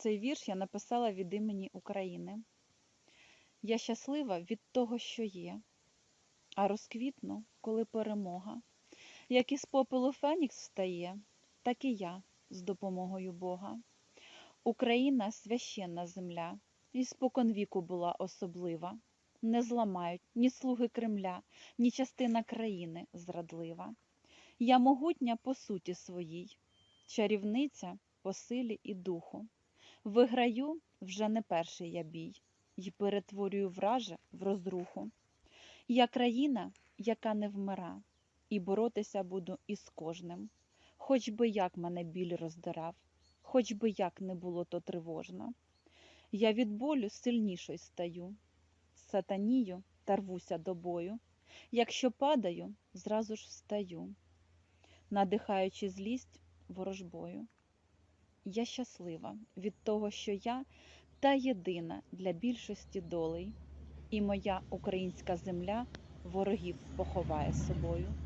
Цей вірш я написала від імені України. Я щаслива від того, що є, а розквітну, коли перемога. Як із попелу Фенікс встає, так і я з допомогою Бога. Україна священна земля, і споконвіку була особлива. Не зламають ні слуги Кремля, ні частина країни зрадлива. Я могутня по суті своїй, чарівниця по силі і духу. Виграю вже не перший я бій, й перетворюю враже в розруху. Я країна, яка не вмира, і боротися буду із кожним. Хоч би як мене біль роздирав, хоч би як не було то тривожно. Я від болю сильнішою стаю, сатанію та рвуся до бою. Якщо падаю, зразу ж встаю, надихаючи злість ворожбою. Я щаслива від того, що я та єдина для більшості долей, і моя українська земля ворогів поховає собою.